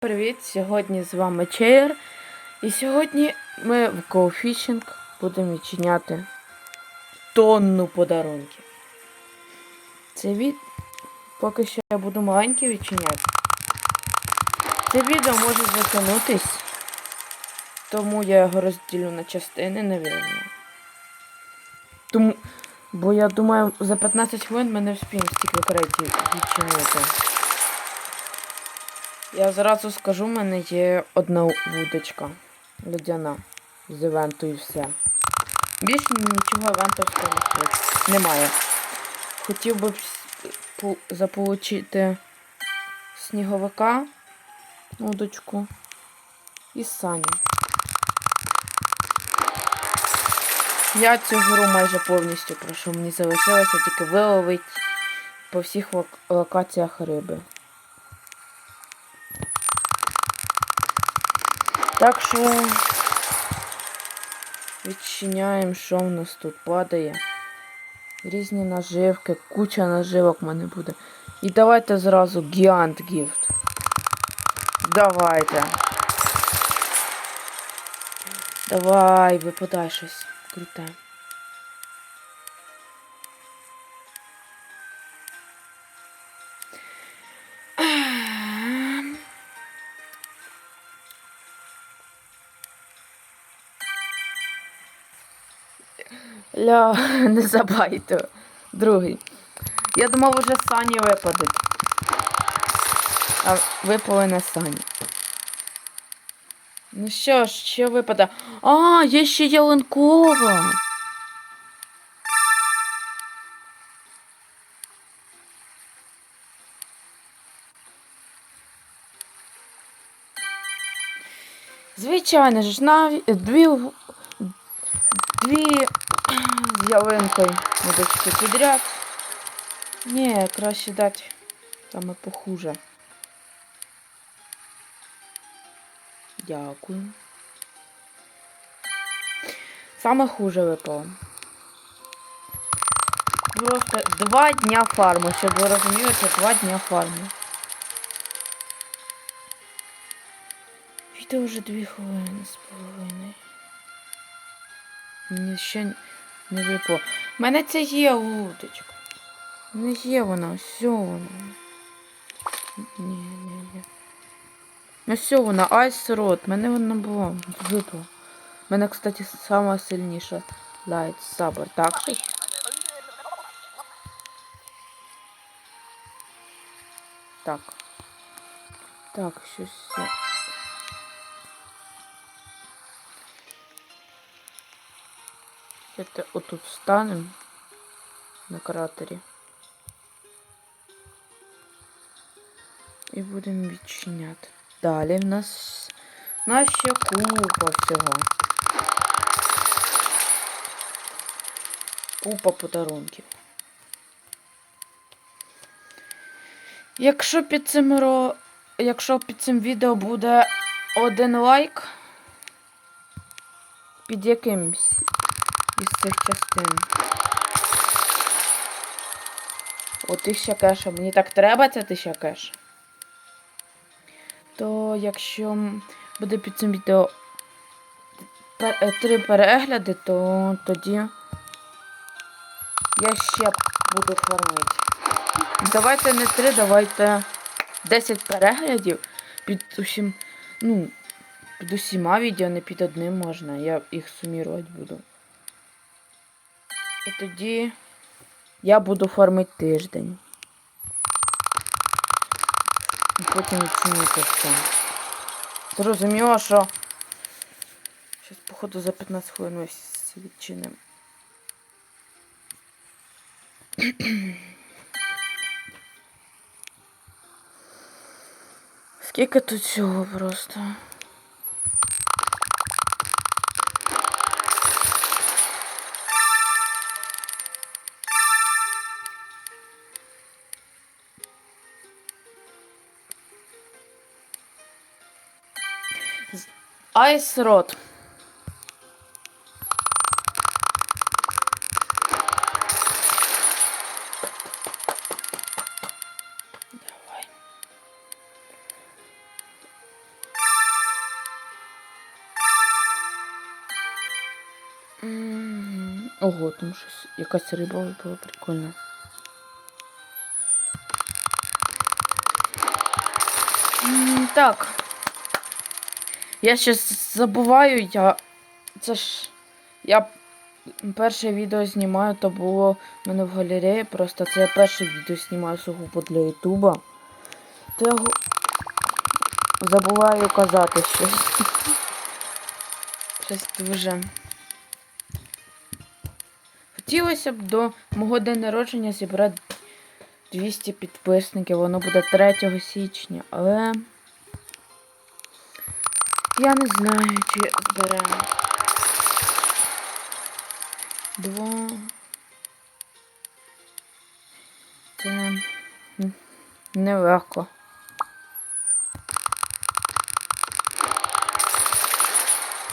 Привіт! Сьогодні з вами Чейр. І сьогодні ми в GoFishing будемо відчиняти тонну подарунків. Це від... Поки що я буду маленький відчиняти. Це відео може затягнутись, тому я його розділю на частини, навірно. Тому... Бо я думаю, за 15 хвилин ми не вспіємо стільки кредитів відчинити. Я зразу скажу, в мене є одна вудочка ледяна з івенту і все. Більше нічого івентовського. Немає. Хотів би заполучити сніговика, удочку і Сані. Я цю гру майже повністю пройшов. Мені залишилося тільки виловити по всіх лок- локаціях риби. Так що відчиняємо, що в нас тут падає. Різні наживки, куча наживок в мене буде. І давайте зразу гіант гіфт. Давайте. Давай, випадай щось. Круте. Ля, не забайте. Другий. Я думав, уже сані випадуть. А випали не сані. Ну що ж, що випаде? А, є ще ялинкова. Звичайно ж, навіть дві дві ялинкою удочки підряд. Ні, краще дати саме похуже. Дякую. Саме хуже випало. Просто два дня фарму, щоб ви розуміли, це два дня фарму. Відео вже дві хвилини з половиною. Мені ще не випало. У мене це є уточка. Не є вона, все вона. Ні, ні, ні. Ну все вона, айс рот. Мене вона була. Випала. У мене, кстати, сама сильніша лайт сабер. Так? Так. Так, щось. Это отут встанем на кратері. І будемо відчиняти. Далі в нас, ще купа всього. Купа подарунків. Якщо під цим ро... Якщо під цим відео буде один лайк під якимсь із цих частин. О, тисяча кеша. Мені так треба ця тисяча кеш. То якщо буде під цим відео е, три перегляди, то тоді я ще буду фармити. Давайте не три, давайте 10 переглядів під усім, ну, під усіма відео, не під одним можна. Я їх сумірувати буду. І тоді я буду фармити тиждень. І потім відчинити все. Зрозуміло, що зараз, походу, за 15 хвилин ми відчинимо. Скільки тут всього просто? Айс Рот. Ого, там щось якась риба була прикольна. Так. Я щас забуваю, я. Це ж. Я перше відео знімаю, то було в мене в галереї. Просто це я перше відео знімаю сугубо для Ютуба. То я забуваю казати щось. Щось дуже. Хотілося б до мого дня народження зібрати 200 підписників. Воно буде 3 січня, але я не знаю, чи зберемо. Два. Це нелегко.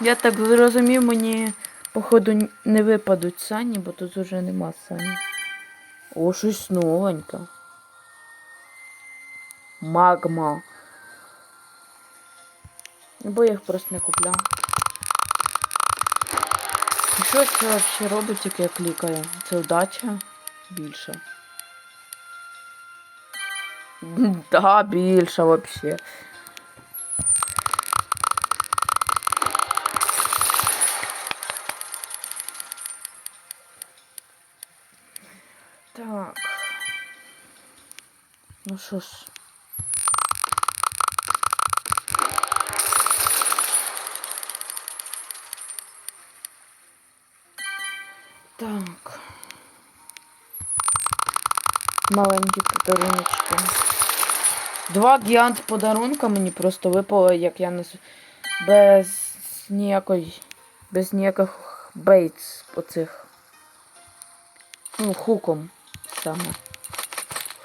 Я так зрозумів, мені, походу, не випадуть сані, бо тут уже нема сані. О, щось новеньке. Магма. Бо я їх просто не купляв. І що це взагалі робить, як я клікаю? Це удача більше. Да, більше вообще. Так. Ну що ж. Так. Маленькі подаруночки. Два гіант подарунка мені просто випало, як я наз... без ніякої. Без ніяких бейтс оцих. Ну, хуком саме.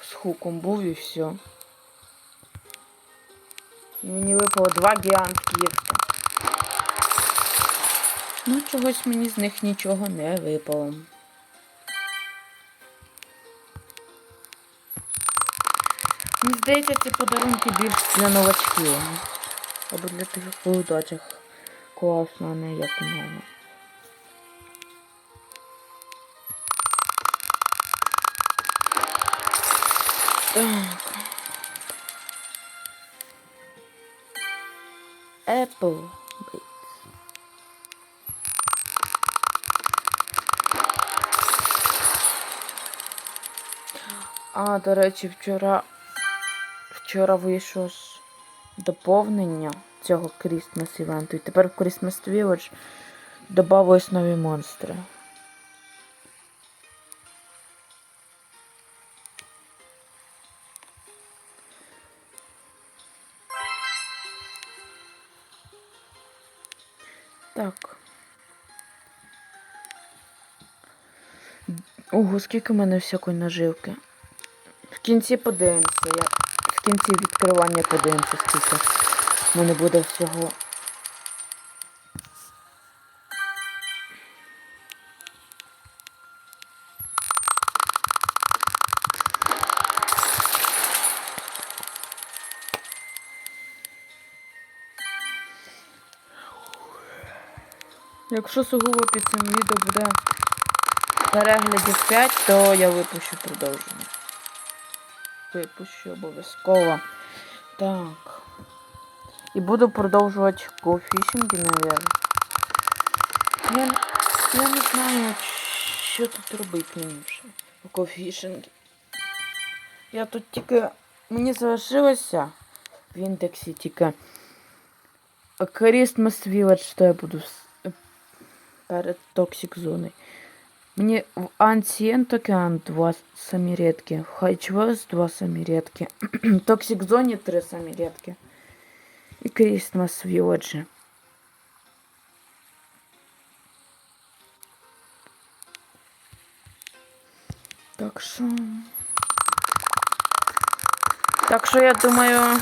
З хуком був і все. І мені випало два гіант гіфта. Ну, чогось мені з них нічого не випало. Здається, ці подарунки більш для новачків. Або для тих удачах. Класно, а не як у мене. Так. Apple. А, до речі, вчора вчора вийшло ж доповнення цього Christmas івенту. І тепер в Christmas Village додавались нові монстри. Так. Ого, скільки в мене всякої наживки. В кінці подивимося. Я в кінці відкривання подивимося, скільки в мене буде всього. Якщо сугубо під цим відео буде переглядів 5, то я випущу продовження. Випущу обов'язково. Так. І буду продовжувати кофішинги, мабуть. Я, я не знаю, що тут робити мені вже у. Я тут тільки. Мені залишилося в індексі тільки Christmas Village, що я буду перед Toxic зоною. Мне в Ancient Ocean два самі редки, в Highwest два самі редки, Toxic Zone три самі редки. І Christmas Village. Так що... Так що я думаю,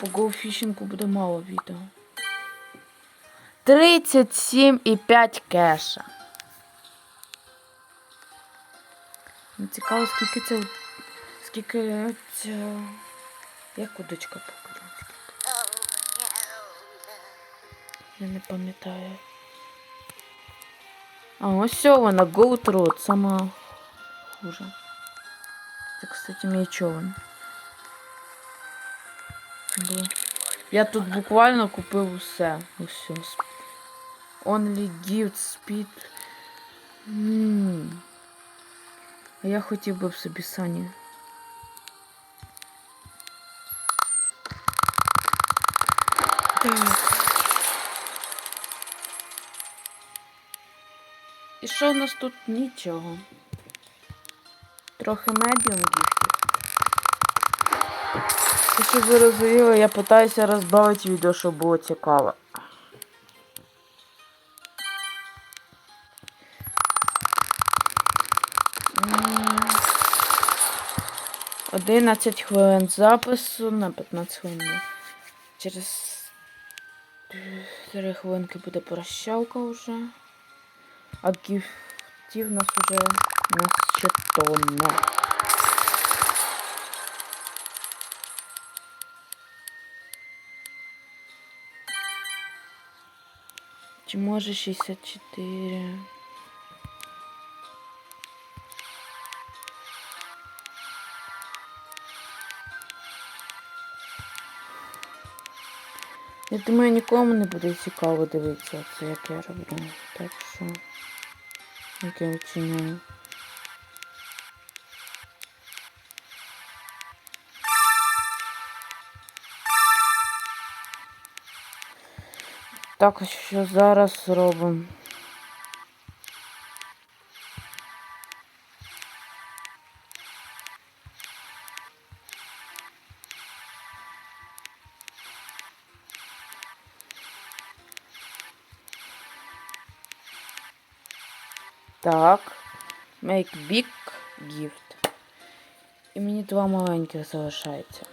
по гоуфішингу буде мало відео. 37,5 кеша. Ну, Цікаво, скільки це. Скільки ця. Як удочка по-українськи? Я не пам'ятаю. А, ось все вона, Goat Road, сама хуже. Це, кстати, мій човен. Бо Я тут буквально купив усе. Усе. Only gift speed. А я хотів би в собі сані. Так. І що в нас тут нічого? Трохи медіум гіфтів. Ти що ви розуміли, я питаюся розбавити відео, щоб було цікаво. 11 хвилин запису на 15 хвилин. Через 3 хвилинки буде прощалка вже. А гіфтів у нас уже ще тонна. Чи може 64? Я думаю, нікому не буде цікаво дивитися це, як я роблю. Так що, як я вчиняю. Так, що зараз робимо? Так. Make big gift. І мені два маленьких залишається.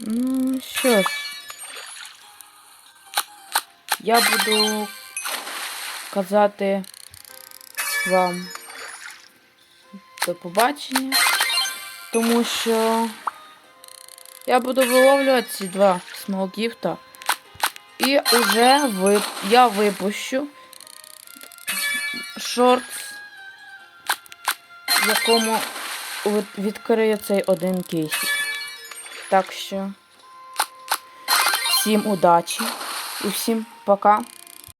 Ну, що ж. Я буду казати вам до побачення, тому що я буду виловлювати ці два смолгіфта. І вже вип... я випущу шортс, в якому від- відкриє цей один кейсик. Так що всім удачі і всім пока.